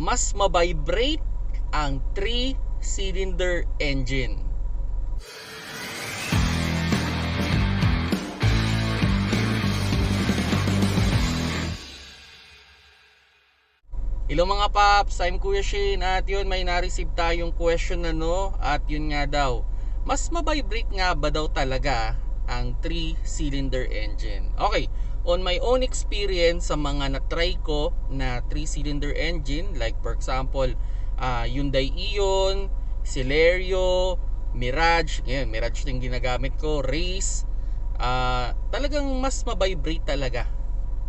mas mabibrate ang 3-cylinder engine. Hello mga paps, I'm Kuya Shane at yun may na-receive tayong question na no at yun nga daw, mas mabibrate nga ba daw talaga ang 3-cylinder engine? Okay, on my own experience sa mga na-try ko na 3-cylinder engine like for example, uh, Hyundai Ion, Celerio, Mirage, ngayon Mirage yung ginagamit ko, Race, uh, talagang mas mabibrate talaga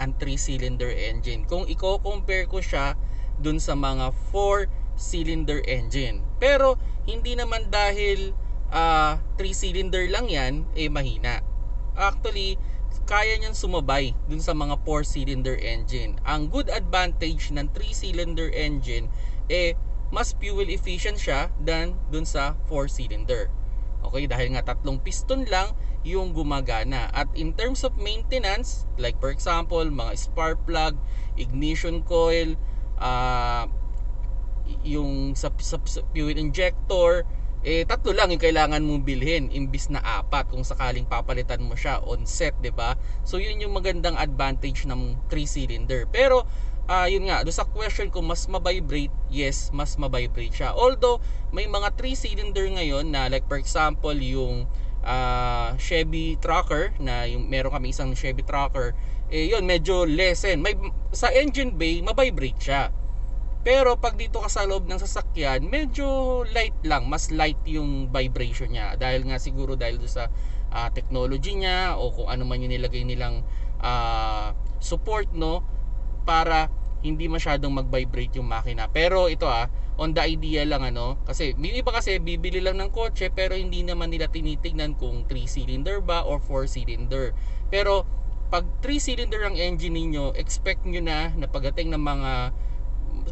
ang 3-cylinder engine. Kung i-compare ko siya dun sa mga 4-cylinder engine. Pero hindi naman dahil uh, 3-cylinder lang yan, eh mahina. Actually, kaya niyan sumabay dun sa mga 4-cylinder engine. Ang good advantage ng 3-cylinder engine, eh mas fuel efficient siya than dun sa 4-cylinder. Okay, dahil nga tatlong piston lang yung gumagana. At in terms of maintenance, like for example, mga spark plug, ignition coil, uh, yung sa, sa, sa fuel injector, eh tatlo lang yung kailangan mong bilhin imbis na apat kung sakaling papalitan mo siya on set, 'di ba? So yun yung magandang advantage ng 3 cylinder. Pero uh, yun nga, do sa question kung mas mabibrate, yes, mas mabibrate siya. Although may mga 3 cylinder ngayon na like for example yung uh, Chevy Tracker na yung meron kami isang Chevy Tracker eh yun medyo lessen may sa engine bay mabibrate siya pero pag dito ka sa loob ng sasakyan, medyo light lang, mas light yung vibration niya dahil nga siguro dahil do sa uh, technology niya o kung ano man yung nilagay nilang uh, support no para hindi masyadong mag-vibrate yung makina. Pero ito ah, on the idea lang ano, kasi may iba kasi bibili lang ng kotse pero hindi naman nila tinitingnan kung 3 cylinder ba or 4 cylinder. Pero pag 3 cylinder ang engine niyo, expect niyo na na pagdating ng mga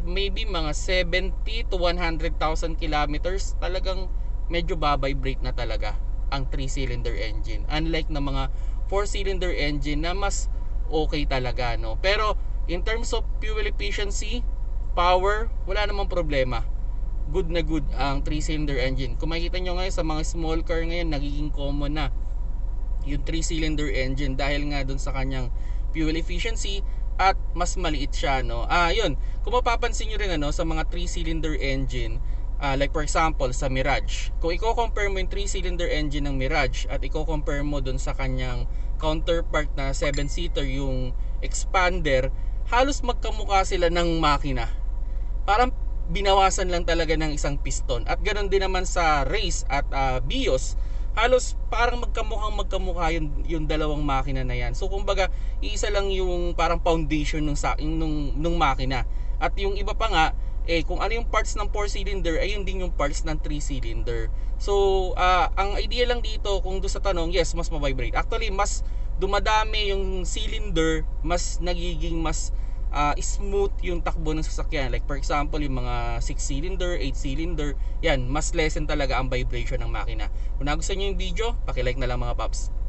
maybe mga 70 to 100,000 kilometers talagang medyo babibrate na talaga ang 3 cylinder engine. Unlike na mga 4 cylinder engine na mas okay talaga no? Pero in terms of fuel efficiency power wala namang problema. Good na good ang 3 cylinder engine. Kung makikita nyo ngayon sa mga small car ngayon nagiging common na yung 3 cylinder engine dahil nga dun sa kanyang fuel efficiency at mas maliit siya no. Ah, yun. Kung mapapansin niyo rin ano sa mga 3-cylinder engine, uh, like for example sa Mirage. Kung i-compare mo yung 3-cylinder engine ng Mirage at i-compare mo dun sa kanyang counterpart na 7-seater yung expander, halos magkamukha sila ng makina. Parang binawasan lang talaga ng isang piston. At ganoon din naman sa race at uh, BIOS halos parang magkamukhang magkamukha yung, yung dalawang makina na yan. So kumbaga, isa lang yung parang foundation ng sa nung nung makina. At yung iba pa nga eh kung ano yung parts ng 4 cylinder ay yun din yung parts ng 3 cylinder. So uh, ang idea lang dito kung do sa tanong, yes, mas ma-vibrate. Actually, mas dumadami yung cylinder, mas nagiging mas uh, smooth yung takbo ng sasakyan. Like for example, yung mga 6 cylinder, 8 cylinder, yan, mas lessen talaga ang vibration ng makina. Kung nagustuhan niyo yung video, paki-like na lang mga paps.